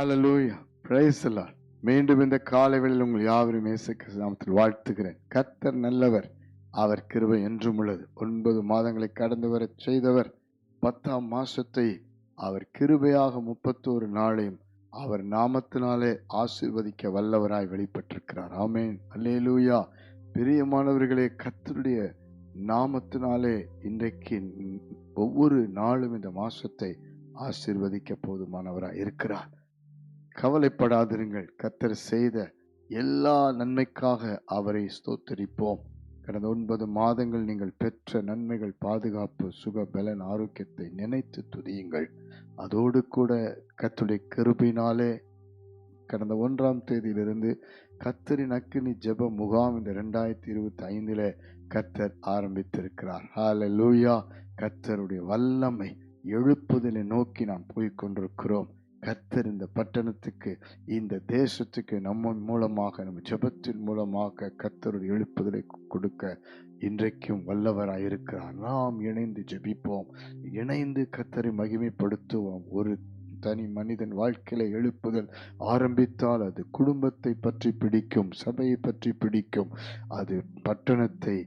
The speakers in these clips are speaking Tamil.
ஹalleluya praise மீண்டும் இந்த காலைகளில் உங்கள் யாவரும் நாமத்தில் வாழ்த்துகிறேன். கத்தர் நல்லவர் அவர் கிருபை என்றும் உள்ளது. ஒன்பது மாதங்களை கடந்து வரச் செய்தவர் பத்தாம் மாசத்தை அவர் கிருபையாக முப்பத்தோரு நாளையும் அவர் நாமத்தினாலே ஆசிர்வதிக்க வல்லவராய் வெளிப்பட்டிருக்கிறார். ஆமேன். அல்லேலூயா. பிரியமானவர்களே கத்தருடைய நாமத்தினாலே இன்றைக்கு ஒவ்வொரு நாளும் இந்த மாசத்தை ஆசிர்வதிக்க போதுமானவராய் இருக்கிறார். கவலைப்படாதிருங்கள். கத்தர் செய்த எல்லா நன்மைக்காக அவரை ஸ்தோத்தரிப்போம். கடந்த ஒன்பது மாதங்கள் நீங்கள் பெற்ற நன்மைகள் பாதுகாப்பு சுக பலன் ஆரோக்கியத்தை நினைத்து துதியுங்கள். அதோடு கூட கத்துடைய கருப்பினாலே கடந்த ஒன்றாம் தேதியிலிருந்து கத்தரின் அக்கினி ஜெப முகாம் இந்த ரெண்டாயிரத்தி இருபத்தி ஐந்தில் கத்தர் ஆரம்பித்திருக்கிறார். ஹalleluya கத்தருடைய வல்லமை எழுப்புதலை நோக்கி நாம் போய்க் கொண்டிருக்கிறோம் கர்த்தர் இந்த பட்டணத்துக்கு இந்த தேசத்துக்கு நம்ம மூலமாக நம்ம ஜெபத்தின் மூலமாக கர்த்தருடைய எழுப்புதலை கொடுக்க இன்றைக்கும் வல்லவராயிருக்கிறார் நாம் இணைந்து ஜெபிப்போம். இணைந்து கர்த்தரை மகிமைப்படுத்துவோம். ஒரு தனி மனிதன் வாழ்க்கையில எழுப்புதல் ஆரம்பித்தால் அது குடும்பத்தை பற்றி பிடிக்கும் சபையை பற்றி பிடிக்கும். அது பட்டணத்தை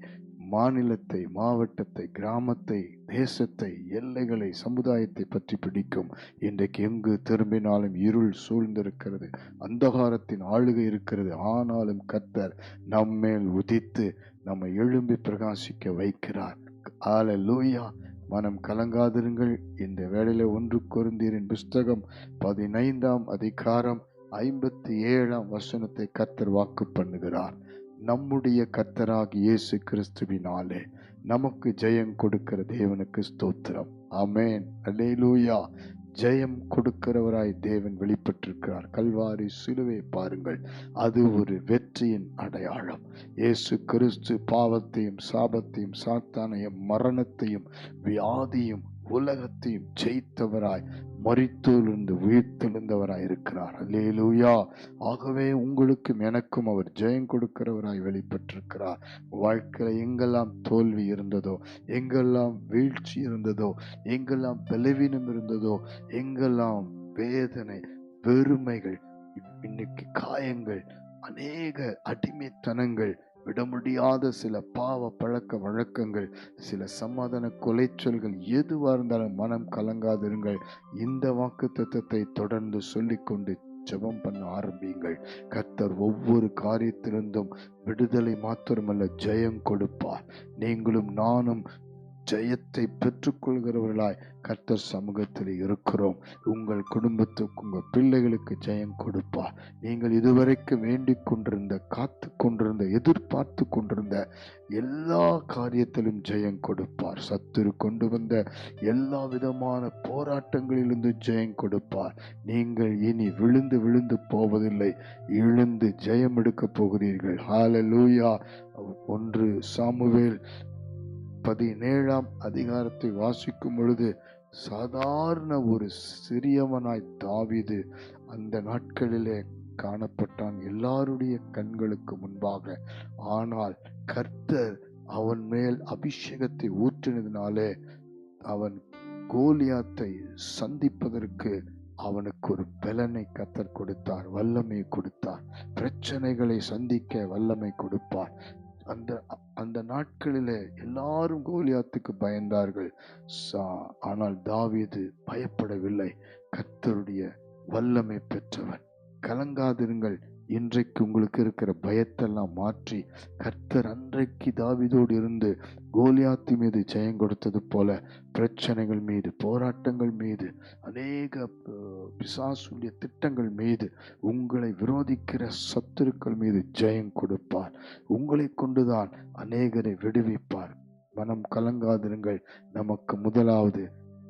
மாநிலத்தை மாவட்டத்தை கிராமத்தை தேசத்தை எல்லைகளை சமுதாயத்தை பற்றி பிடிக்கும். இன்றைக்கு எங்கு திரும்பினாலும் இருள் சூழ்ந்திருக்கிறது. அந்தகாரத்தின் ஆளுகை இருக்கிறது. ஆனாலும் கத்தர் நம்மேல் உதித்து நம்மை எழும்பி பிரகாசிக்க வைக்கிறார். ஆல லூயா மனம் கலங்காதிருங்கள். இந்த வேளையில ஒன்று கொருந்தீரின் புஸ்தகம் பதினைந்தாம் அதிகாரம் ஐம்பத்தி ஏழாம் வசனத்தை கத்தர் வாக்கு பண்ணுகிறார். நம்முடைய கர்த்தராக இயேசு கிறிஸ்துவினாலே நமக்கு ஜெயம் கொடுக்கிற தேவனுக்கு ஸ்தோத்திரம். அமேன் அலேலூயா ஜெயம் கொடுக்கிறவராய் தேவன் வெளிப்பட்டிருக்கிறார். கல்வாரி சிலுவை பாருங்கள். அது ஒரு வெற்றியின் அடையாளம். இயேசு கிறிஸ்து பாவத்தையும் சாபத்தையும் சாத்தானையும் மரணத்தையும் வியாதியும் உலகத்தையும் ஜெயித்தவராய் மறித்தோலிருந்து உயிர்த்தெழுந்தவராய் இருக்கிறார். அல்லேலூயா. ஆகவே உங்களுக்கும் எனக்கும் அவர் ஜெயம் கொடுக்கிறவராய் வெளிப்பட்டிருக்கிறார். வாழ்க்கையில் எங்கெல்லாம் தோல்வி இருந்ததோ எங்கெல்லாம் வீழ்ச்சி இருந்ததோ எங்கெல்லாம் பலவீனம் இருந்ததோ எங்கெல்லாம் வேதனை பெருமைகள் இன்னைக்கு காயங்கள் அநேக அடிமைத்தனங்கள் விட முடியாத சில பாவ பழக்க வழக்கங்கள் சில சமாதான கொலைச்சொல்கள் எதுவாக இருந்தாலும் மனம் கலங்காதிருங்கள். இந்த வாக்கு தத்துவத்தை தொடர்ந்து சொல்லிக்கொண்டு ஜெபம் பண்ண ஆரம்பியுங்கள். கர்த்தர் ஒவ்வொரு காரியத்திலிருந்தும் விடுதலை மாத்திரமல்ல ஜெயம் கொடுப்பார். நீங்களும் நானும் ஜெயத்தை பெற்றுக்கொள்கிறவர்களாய் கர்த்தர் சமூகத்தில் இருக்கிறோம். உங்கள் குடும்பத்துக்கு உங்கள் பிள்ளைகளுக்கு ஜெயம் கொடுப்பார். நீங்கள் இதுவரைக்கும் வேண்டிக் கொண்டிருந்த காத்து கொண்டிருந்த எதிர்பார்த்து கொண்டிருந்த எல்லா காரியத்திலும் ஜெயம் கொடுப்பார். சத்துரு கொண்டு வந்த எல்லா விதமான போராட்டங்களிலிருந்து ஜெயம் கொடுப்பார். நீங்கள் இனி விழுந்து விழுந்து போவதில்லை. எழுந்து ஜெயம் எடுக்கப் போகிறீர்கள். ஹalleluya ஒன்று சாமுவேல் பதினேழாம் அதிகாரத்தை வாசிக்கும் பொழுது சாதாரண ஒரு சிறியவனாய் தாவிது அந்த நாட்களிலே காணப்பட்டான் எல்லாருடைய கண்களுக்கு முன்பாக. ஆனால் கர்த்தர் அவன் மேல் அபிஷேகத்தை ஊற்றினதினாலே அவன் கோலியாத்தை சந்திப்பதற்கு அவனுக்கு ஒரு பலனை கத்தர் கொடுத்தார் வல்லமை கொடுத்தார். பிரச்சனைகளை சந்திக்க வல்லமை கொடுப்பார். அந்த அந்த நாட்களில் எல்லாரும் கோலியாத்துக்கு பயந்தார்கள். சா- ஆனால் தாவீது பயப்படவில்லை. கர்த்தருடைய வல்லமை பெற்றவன். கலங்காதிருங்கள். இன்றைக்கு உங்களுக்கு இருக்கிற பயத்தெல்லாம் மாற்றி கர்த்தர் அன்றைக்கு தாவிதோடு இருந்து கோலியாத்து மீது ஜெயம் கொடுத்தது போல பிரச்சனைகள் மீது போராட்டங்கள் மீது அநேக பிசாசுடைய திட்டங்கள் மீது உங்களை விரோதிக்கிற சத்துருக்கள் மீது ஜெயம் கொடுப்பார். உங்களை கொண்டுதான் அநேகரை விடுவிப்பார். மனம் கலங்காதிருங்கள். நமக்கு முதலாவது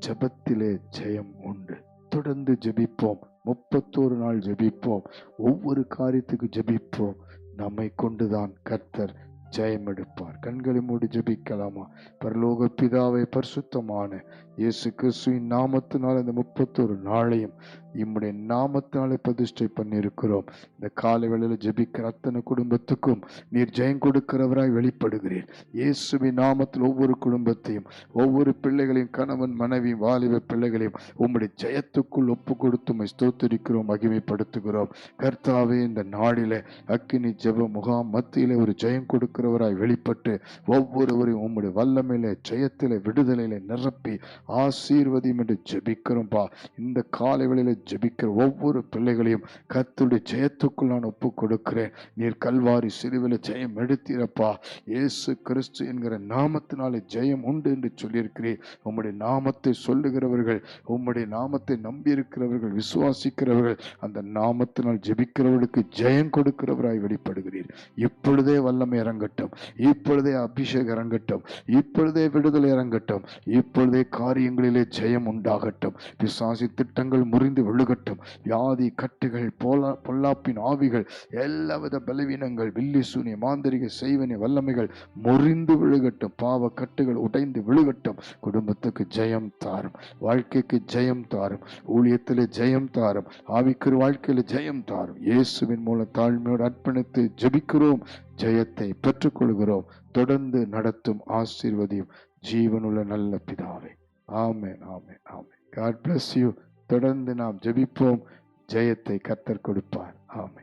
ஜபத்திலே ஜெயம் உண்டு. தொடர்ந்து ஜெபிப்போம். முப்பத்தோரு நாள் ஜெபிப்போம். ஒவ்வொரு காரியத்துக்கு ஜெபிப்போம். நம்மை கொண்டுதான் கர்த்தர் ஜெயம் எடுப்பார் கண்களை மூடி ஜெபிக்கலாமா? பரலோக பிதாவை பரிசுத்தமான இயேசு கிறிஸ்துவின் நாமத்தினால் இந்த முப்பத்தொரு நாளையும் இம்முடைய நாமத்தினாலே பிரதிஷ்டை பண்ணியிருக்கிறோம். இந்த காலை வேளையில் ஜெபிக்கிற அத்தனை குடும்பத்துக்கும் நீர் ஜெயம் கொடுக்கிறவராய் வெளிப்படுகிறீர். இயேசுவின் நாமத்தில் ஒவ்வொரு குடும்பத்தையும் ஒவ்வொரு பிள்ளைகளையும் கணவன் மனைவி வாலிப பிள்ளைகளையும் உம்முடைய ஜெயத்துக்குள் ஒப்பு கொடுத்து ஸ்தோத்திரிக்கிறோம் மகிமைப்படுத்துகிறோம். கர்த்தாவே இந்த நாளிலே அக்கினி ஜெப முகாம் மத்தியிலே ஒரு ஜெயம் இருக்கிறவராய் வெளிப்பட்டு ஒவ்வொருவரையும் உம்முடைய வல்லமையிலே ஜெயத்திலே விடுதலையிலே நிரப்பி ஆசீர்வதியும் என்று ஜெபிக்கிறோம்பா. இந்த காலை வேளையில ஜெபிக்கிற ஒவ்வொரு பிள்ளைகளையும் கத்துடைய ஜெயத்துக்குள் நான் ஒப்பு கொடுக்கிறேன் நீர் கல்வாரி சிறுவில ஜெயம் எடுத்தீரப்பா. இயேசு கிறிஸ்து என்கிற நாமத்தினாலே ஜெயம் உண்டு என்று சொல்லியிருக்கிறேன் உம்முடைய நாமத்தை சொல்லுகிறவர்கள் உம்முடைய நாமத்தை நம்பியிருக்கிறவர்கள் விசுவாசிக்கிறவர்கள் அந்த நாமத்தினால் ஜெபிக்கிறவர்களுக்கு ஜெயம் கொடுக்கிறவராய் வெளிப்படுகிறீர். இப்பொழுதே வல்லமை இறங்கட்டும். இறங்கட்டும். இப்பொழுதே அபிஷேகம் இறங்கட்டும். இப்பொழுதே விடுதலை இறங்கட்டும். இப்பொழுதே காரியங்களிலே ஜெயம் உண்டாகட்டும். பிசாசி திட்டங்கள் முறிந்து விழுகட்டும். வியாதி கட்டுகள் போலா பொல்லாப்பின் ஆவிகள் எல்லாவித பலவீனங்கள் வில்லி சூனி மாந்திரிக செய்வனி வல்லமைகள் முறிந்து விழுகட்டும். பாவ கட்டுகள் உடைந்து விழுகட்டும். குடும்பத்துக்கு ஜெயம் தாரும். வாழ்க்கைக்கு ஜெயம் தாரும். ஊழியத்தில் ஜெயம் தாரும். ஆவிக்கிற வாழ்க்கையில் ஜெயம் தாரும். இயேசுவின் மூலம் தாழ்மையோடு அர்ப்பணித்து ஜபிக்கிறோம். ஜெயத்தை பெற்றுக்கொள்கிறோம். தொடர்ந்து நடத்தும் ஆசீர்வதியும் ஜீவனுள்ள நல்ல பிதாவே. ஆமே ஆமே ஆமே காட் பிளஸ் யூ தொடர்ந்து நாம் ஜெபிப்போம். ஜெயத்தை கத்தர் கொடுப்பார். ஆமே